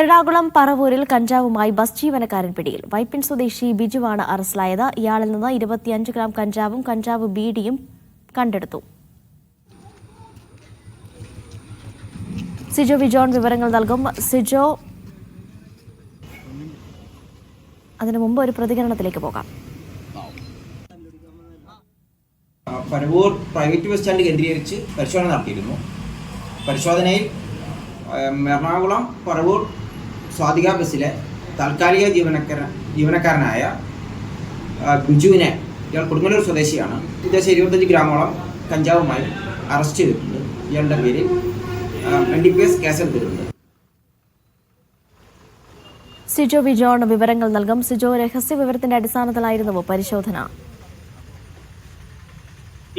എറണാകുളം പറവൂരിൽ കഞ്ചാവുമായി ബസ് ജീവനക്കാരൻ പിടിയിൽ. വൈപ്പിൻ സ്വദേശി ബിജുവാണ് അറസ്റ്റിലായത്. ഇയാളിൽ നിന്ന് ഇരുപത്തിയഞ്ച് ഗ്രാം കഞ്ചാവും കഞ്ചാവ് ബീഡിയും കണ്ടെടുത്തു. സിജോ വിജോൺ വിവരങ്ങൾ നൽകും. സിജോ അതിനു മുമ്പ് ഒരു പ്രതികരണത്തിലേക്ക് പോകാം. പരവൂർ പ്രൈവറ്റ് ബസ് സ്റ്റാൻഡ് കേന്ദ്രീകരിച്ച് പരിശോധന നടത്തിയിരുന്നു. പരിശോധനയിൽ എറണാകുളം പറവൂർ സ്വാതിക ബസ്സിലെ താൽക്കാലിക ജീവനക്കാരൻ ജീവനക്കാരനായ ബിജുവിനെ ഇയാൾ കൊടുങ്ങല്ലൂർ സ്വദേശിയാണ്. ഏകദേശം ഇരുപത്തഞ്ച് ഗ്രാമോളം കഞ്ചാവുമായി അറസ്റ്റ് ചെയ്തിട്ടുണ്ട്. ഇയാളുടെ പേരിൽ എൻ ഡി പി എസ് കേസെടുത്തിട്ടുണ്ട് സിജോ വിജോൺ വിവരങ്ങൾ നൽകും. സിജോ രഹസ്യ വിവരത്തിന്റെ അടിസ്ഥാനത്തിലായിരുന്നു പരിശോധന.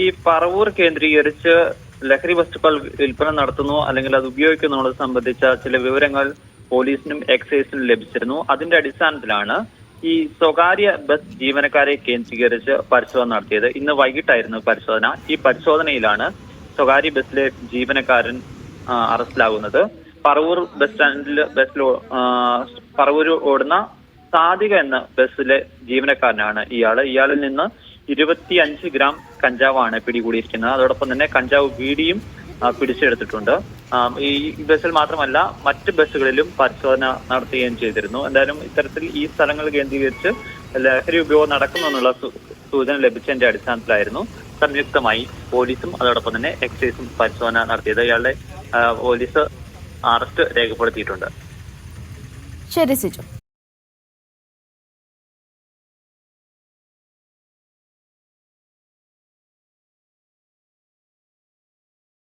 ഈ പറവൂർ കേന്ദ്രീകരിച്ച് ലഹരി വസ്തുക്കൾ വിൽപ്പന നടത്തുന്നു അല്ലെങ്കിൽ അത് ഉപയോഗിക്കുന്നു സംബന്ധിച്ച ചില വിവരങ്ങൾ പോലീസിനും എക്സൈസിനും ലഭിച്ചിരുന്നു. അതിന്റെ അടിസ്ഥാനത്തിലാണ് ഈ സ്വകാര്യ ബസ് ജീവനക്കാരെ കേന്ദ്രീകരിച്ച് പരിശോധന നടത്തിയത്. ഇന്ന് വൈകിട്ടായിരുന്നു പരിശോധന. ഈ പരിശോധനയിലാണ് സ്വകാര്യ ബസ്സിലെ ജീവനക്കാരൻ അറസ്റ്റിലാകുന്നത്. പറവൂർ ബസ് സ്റ്റാൻഡിൽ ബസ്സിൽ പറവൂർ ഓടുന്ന സാധിക എന്ന ബസ്സിലെ ജീവനക്കാരനാണ് ഇയാൾ. ഇയാളിൽ നിന്ന് ഇരുപത്തിയഞ്ച് ഗ്രാം കഞ്ചാവാണ് പിടികൂടിയിരിക്കുന്നത്. അതോടൊപ്പം തന്നെ കഞ്ചാവ് വീടിയും പിടിച്ചെടുത്തിട്ടുണ്ട്. ഈ ബസ്സിൽ മാത്രമല്ല മറ്റ് ബസ്സുകളിലും പരിശോധന നടത്തുകയും ചെയ്തിരുന്നു. എന്തായാലും ഇത്തരത്തിൽ ഈ സ്ഥലങ്ങൾ കേന്ദ്രീകരിച്ച് ലഹരി ഉപയോഗം നടക്കുന്നു എന്നുള്ള സൂചന ലഭിച്ചതിന്റെ അടിസ്ഥാനത്തിലായിരുന്നു സംയുക്തമായി പോലീസും അതോടൊപ്പം തന്നെ എക്സൈസും പരിശോധന നടത്തിയത്. ഇയാളുടെ പോലീസ് അറസ്റ്റ് രേഖപ്പെടുത്തിയിട്ടുണ്ട്. ശരി സിജോ.